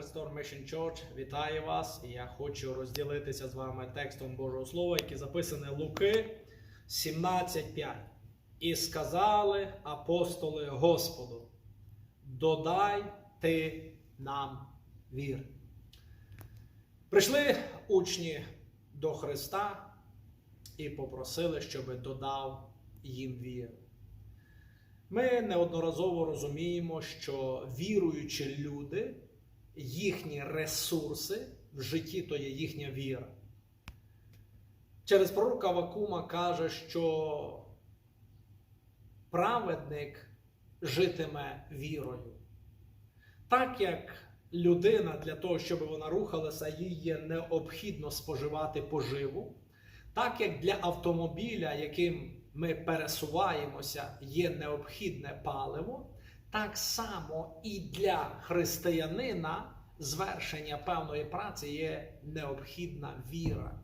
Restore Mission Church вітає вас. Я хочу розділитися з вами текстом Божого Слова, який записаний Луки 17.5. І сказали апостоли Господу: Додай ти нам вір. Прийшли учні до Христа і попросили, щоб додав їм віру. Ми неодноразово розуміємо, що віруючі люди, їхні ресурси в житті то є їхня віра. Через пророка Вакума каже, що праведник житиме вірою. Так як людина для того, щоб вона рухалася, їй є необхідно споживати поживу, так як для автомобіля, яким ми пересуваємося, є необхідне паливо, так само і для християнина звершення певної праці є необхідна віра.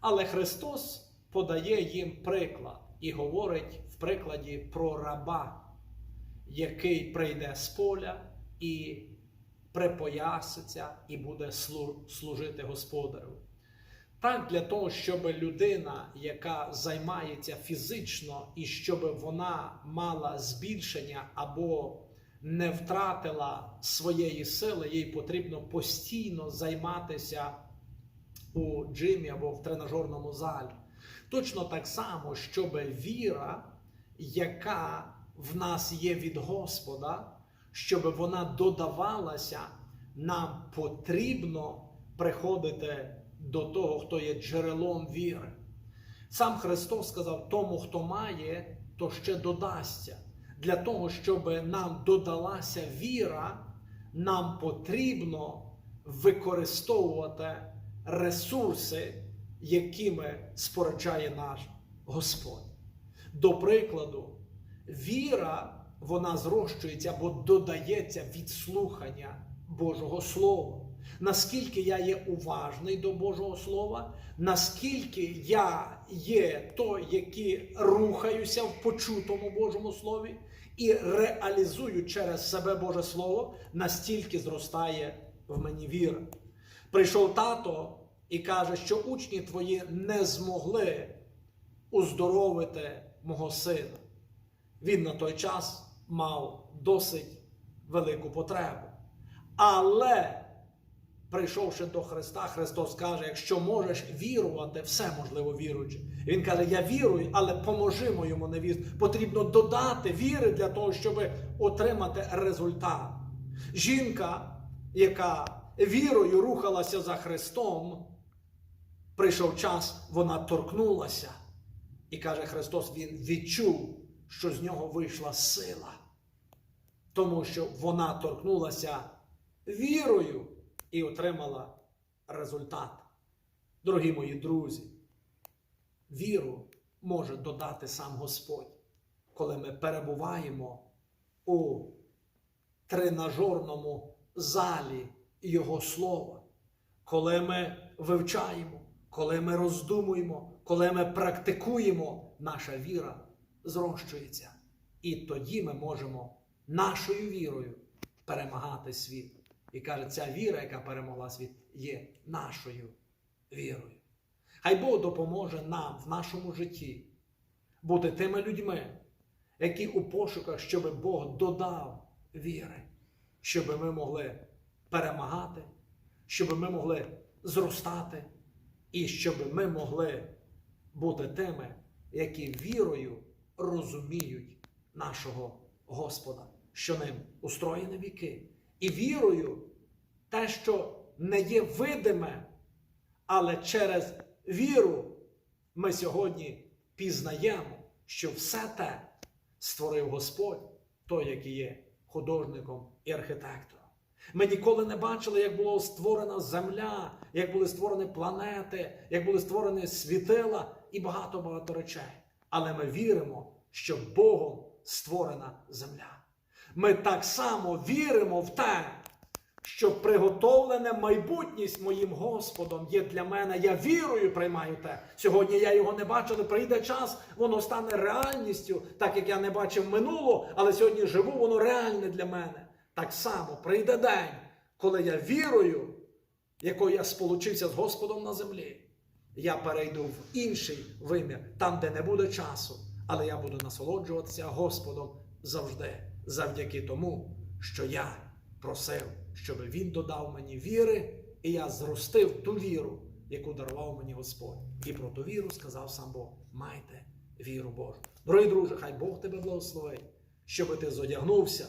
Але Христос подає їм приклад і говорить в прикладі про раба, який прийде з поля і припояситься і буде служити господарю. Так, для того, щоб людина, яка займається фізично, і щоб вона мала збільшення або не втратила своєї сили, їй потрібно постійно займатися у джимі або в тренажерному залі. Точно так само, щоб віра, яка в нас є від Господа, щоб вона додавалася, нам потрібно приходити до того, хто є джерелом віри. Сам Христос сказав: тому, хто має, то ще додасться. Для того, щоб нам додалася віра, нам потрібно використовувати ресурси, якими споряджає наш Господь. До прикладу, віра вона зрощується або додається від слухання Божого Слова. Наскільки я є уважний до Божого Слова, наскільки я є той, який рухаюся в почутому Божому Слові і реалізую через себе Боже Слово, настільки зростає в мені віра. Прийшов тато і каже, що учні твої не змогли уздоровити мого сина. Він на той час мав досить велику потребу. Але, прийшовши до Христа, Христос каже: якщо можеш вірувати, все можливо віруючи. Він каже: Я вірую, але поможи моєму невірству. Потрібно додати віри для того, щоб отримати результат. Жінка, яка вірою рухалася за Христом, прийшов час, вона торкнулася. І каже Христос, Він відчув, що з нього вийшла сила. Тому що вона торкнулася вірою і отримала результат. Дорогі мої друзі, віру може додати сам Господь, коли ми перебуваємо у тренажерному залі Його Слова, коли ми вивчаємо, коли ми роздумуємо, коли ми практикуємо, наша віра зрощується. І тоді ми можемо нашою вірою перемагати світ. І каже, ця віра, яка перемогла світ, є нашою вірою. Хай Бог допоможе нам в нашому житті бути тими людьми, які у пошуках, щоб Бог додав віри, щоб ми могли перемагати, щоб ми могли зростати, і щоб ми могли бути тими, які вірою розуміють нашого Господа, що ним устроєні віки. І вірою те, що не є видиме, але через віру ми сьогодні пізнаємо, що все те створив Господь, той, який є художником і архітектором. Ми ніколи не бачили, як була створена земля, як були створені планети, як були створені світила і багато-багато речей. Але ми віримо, що Богом створена земля. Ми так само віримо в те, що приготовлене майбутність моїм Господом є для мене. Я вірою приймаю те. Сьогодні я його не бачу, але прийде час, воно стане реальністю, так як я не бачив минуло, але сьогодні живу, воно реальне для мене. Так само прийде день, коли я вірою, якою я сполучився з Господом на землі, я перейду в інший вимір, там, де не буде часу, але я буду насолоджуватися Господом завжди, завдяки тому, що я просив, щоб Він додав мені віри, і я зростив ту віру, яку дарував мені Господь. І про ту віру сказав сам Бог: майте віру Божу. Дорогі друже, хай Бог тебе благословить, щоб ти зодягнувся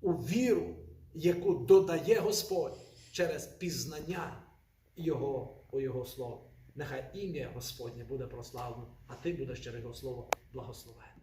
у віру, яку додає Господь через пізнання Його у Його Слово. Нехай ім'я Господнє буде прославлено, а ти будеш через Його Слово благословений.